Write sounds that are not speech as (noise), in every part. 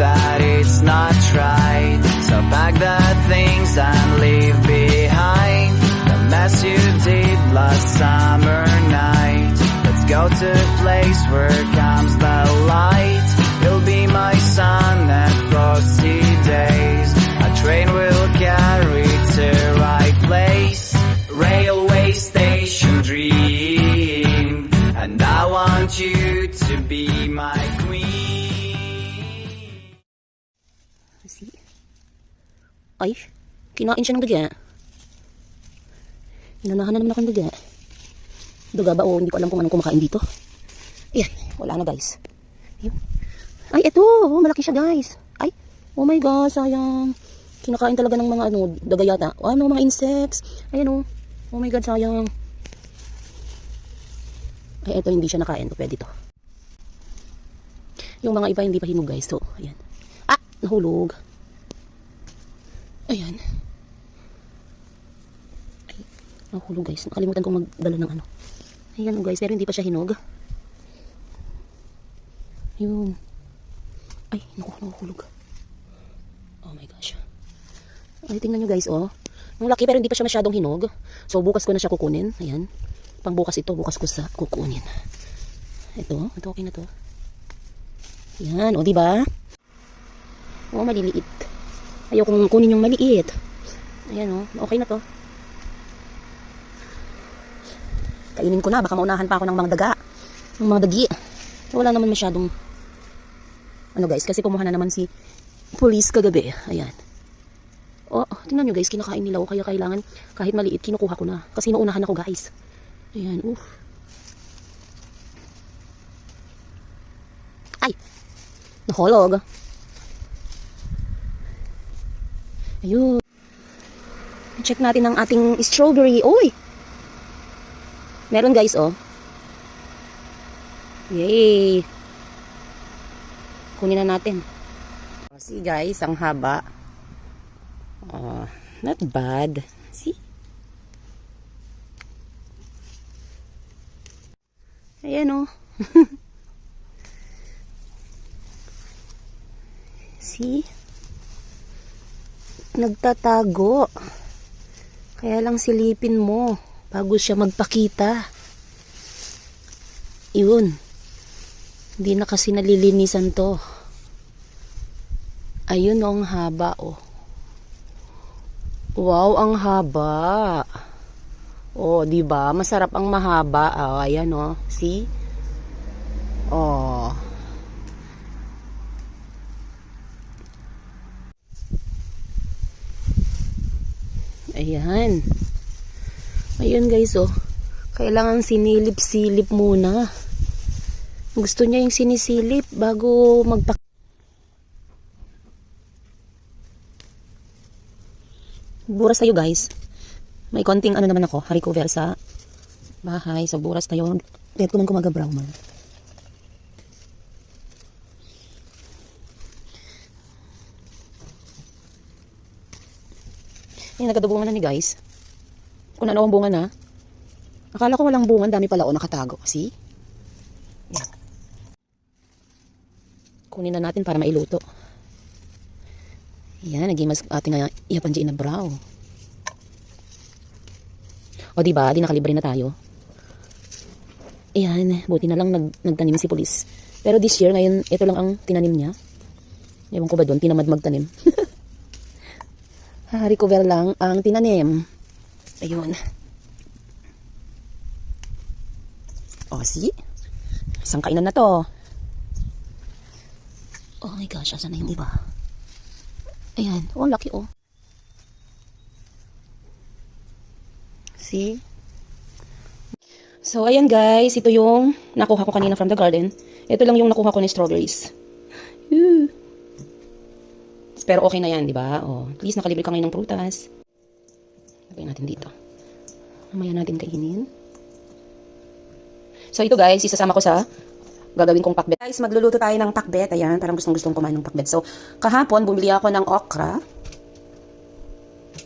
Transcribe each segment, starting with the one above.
that it's not right. So pack the things and leave behind. The mess you did last summer night. Let's go to a place where comes the light. You'll be my sun at frosty days. A train will carry to right place. Railway station dream. And I want you to be my queen. Ay, kinain siya ng duga. Inanahan na naman ako ng duga. Duga ba o hindi ko alam kung anong kumakain dito. Ayan, wala na guys. Ayun. Ay, eto. Oh, malaki siya guys. Ay, oh my God, sayang. Kinakain talaga ng mga ano, daga yata. Ano, mga insects. Ayan oh. Oh my God, sayang. Ay, eto hindi siya nakain. Pwede to. Yung mga iba hindi pa hinog guys. So, ayan. Ah, nahulog. Ayan. Ay, nahulog guys. Nakalimutan kong magdala ng ano. Ayan oh, guys, pero hindi pa siya hinog. Yun. Ay, naku, nahulog. Oh my gosh. Ay, tingnan nyo guys, oh. Ang laki pero hindi pa siya masyadong hinog. So, bukas ko na siya kukunin. Ayan. Pang bukas ito, bukas ko sa kukunin. Ito, ito okay na to. Yan, o, di ba? Oh, maliliit. Ayaw kong kunin yung maliit. Ayan, oh. Okay na to. Kainin ko na. Baka maunahan pa ako ng mga daga. Ng mga dagi. Wala naman masyadong ano guys, kasi kumuha na naman si police kagabi. Ayan. Oh, tingnan nyo guys, kinakain nila ako. Kaya kailangan, kahit maliit, kinukuha ko na. Kasi naunahan ako guys. Ayan, uh. Ay! Nahulog. Ayun. Check natin ang ating strawberry. Uy! Meron guys, oh. Yay! Kunin na natin. See guys, ang haba. Oh, not bad. See? Ayan oh. (laughs) See? Nagtatago. Kaya lang silipin mo bago siya magpakita. Yun. Hindi na kasi nalilinisan to. Ayun oh, ang haba oh. Wow, ang haba. Oh, 'di ba? Masarap ang mahaba. Oh, ayan oh. See? Oh. Ayan. Ayun guys oh. Kailangan sinilip-silip muna. Gusto niya yung sinisilip bago magpak... Buras tayo guys. May konting ano naman ako, recover sa bahay, sa buras tayo. Kahit ko man kumagabraw man. Yung nagadubungan na ni guys. Kung ano ang bunga na. Akala ko walang bunga, dami pala o nakatago. See? Yan. Kunin na natin para mailuto. Yan, naging mas ating uh, iyapan dyan na brow. O diba, di nakalibre na tayo. Yan, buti na lang nag, nagtanim si polis. Pero this year, ngayon, ito lang ang tinanim niya. Ewan ko ba doon, tinamad magtanim. (laughs) ha, recover lang ang tinanim. Ayun. O, see? Isang kainan na to. Oh my gosh, asan na yung iba? Ayan. Oh, laki oh. See? So, ayan guys. Ito yung nakuha ko kanina from the garden. Ito lang yung nakuha ko ni strawberries. Pero okay na yan, di ba? Oh, at least nakalibre ka ngayon ng prutas. Lagay natin dito. Mamaya natin kainin. So, ito guys, isasama ko sa gagawin kong pakbet. Guys, magluluto tayo ng pakbet. Ayan, parang gustong gustong kumain ng pakbet. So, kahapon, bumili ako ng okra,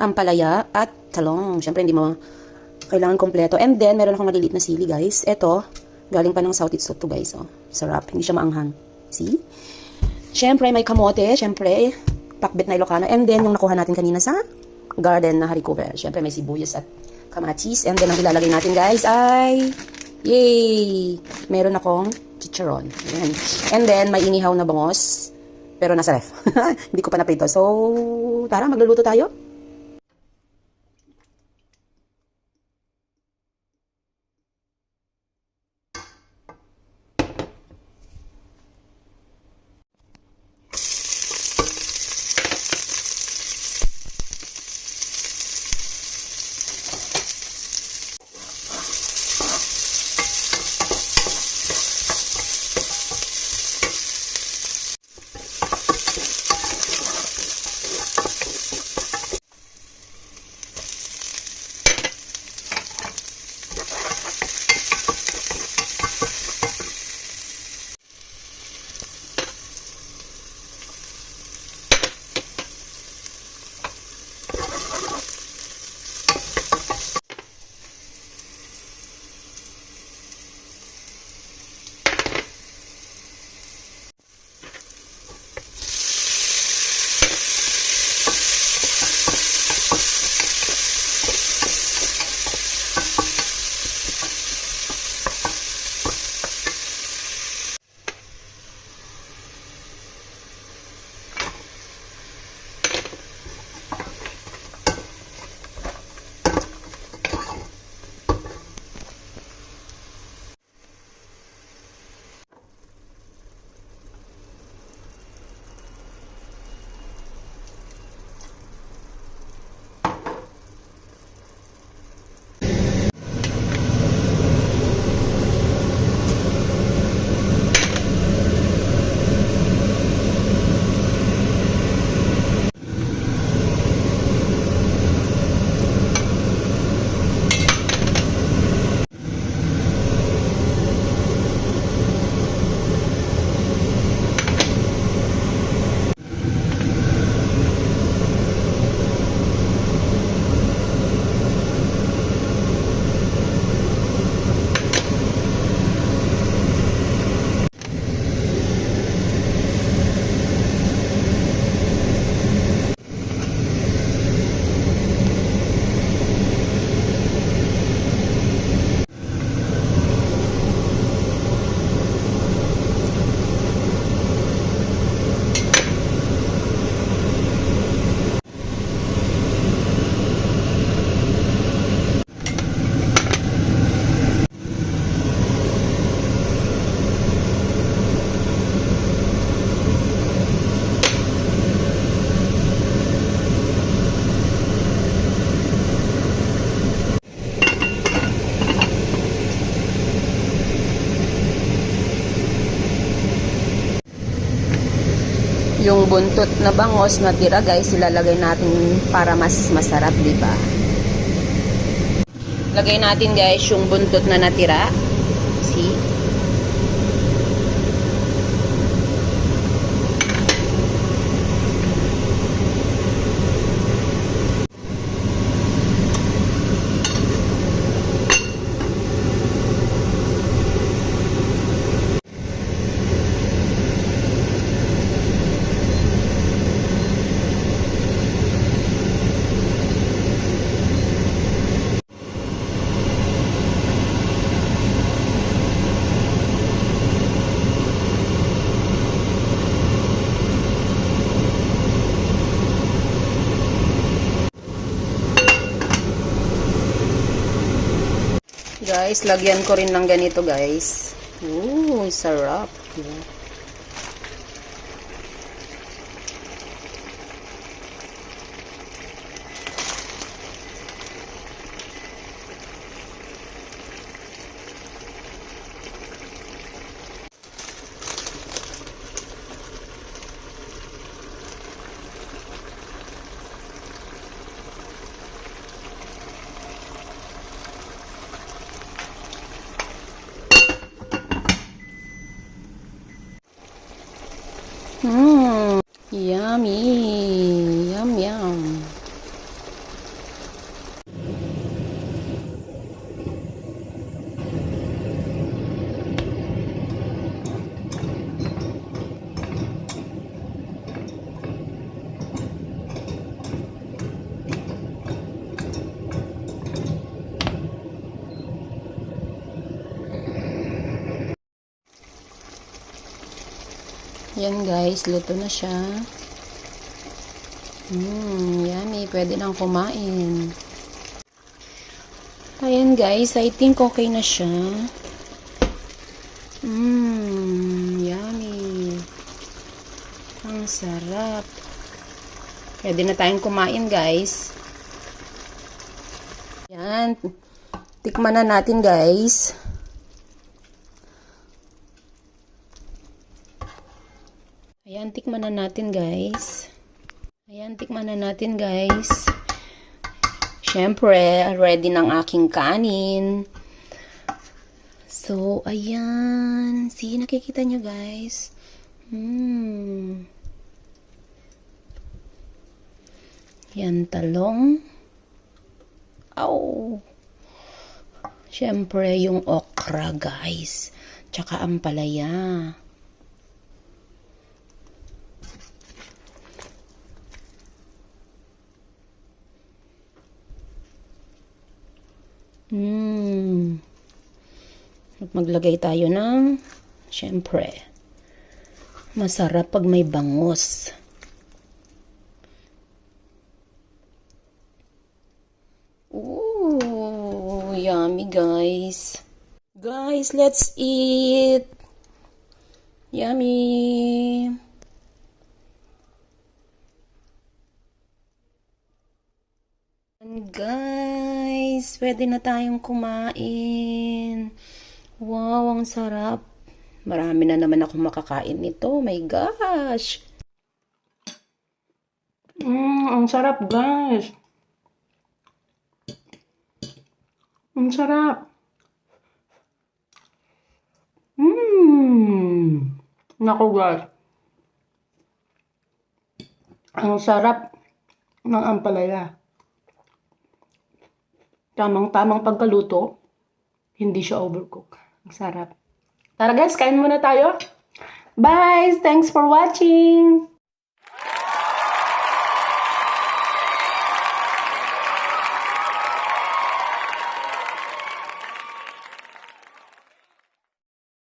ampalaya, at talong. Siyempre, hindi mo kailangan kompleto. And then, meron akong maliliit na sili, guys. Ito, galing pa ng South East to, guys. Oh, sarap. Hindi siya maanghang. See? Siyempre, may kamote. Siyempre, pakbet na Ilocano. And then, yung nakuha natin kanina sa garden na haricot Siyempre, may sibuyas at kamatis. And then, ang ilalagay natin, guys, ay... Yay! Meron akong chicharon. Ayan. And then, may inihaw na bangos. Pero nasa ref. (laughs) Hindi ko pa naprito. So, tara, magluluto tayo. Yung buntot na bangos na tira, guys, ilalagay natin para mas masarap, di ba? Lagay natin, guys, yung buntot na natira. See? Guys, lagyan ko rin ng ganito, guys. Ooh, sarap. Diba? Yummy! Yum, yum! Yan guys, luto na siya. Mmm, yummy. Pwede nang kumain. Ayan guys, I think okay na siya. Mmm, yummy. Ang sarap. Pwede na tayong kumain guys. Yan. Tikman na natin guys. Ayan, tikman na natin guys. Ayan, tikman na natin guys. Siyempre, ready ng aking kanin. So, ayan. See, nakikita nyo guys. Hmm. Yan, talong. Aw. Siyempre, yung okra guys. Tsaka ang palaya. Hmm. Maglagay tayo ng, syempre, masarap pag may bangus. Ooh, yummy guys. Guys, let's eat. Yummy. And guys, pwede na tayong kumain. Wow, ang sarap. Marami na naman ako makakain nito. My gosh. Mmm, ang sarap guys. Ang sarap. Mmm. Naku guys. Ang sarap ng ampalaya. Tamang-tamang pagkaluto. Hindi siya overcook. Ang sarap. Tara guys, kain muna tayo. Bye! Thanks for watching!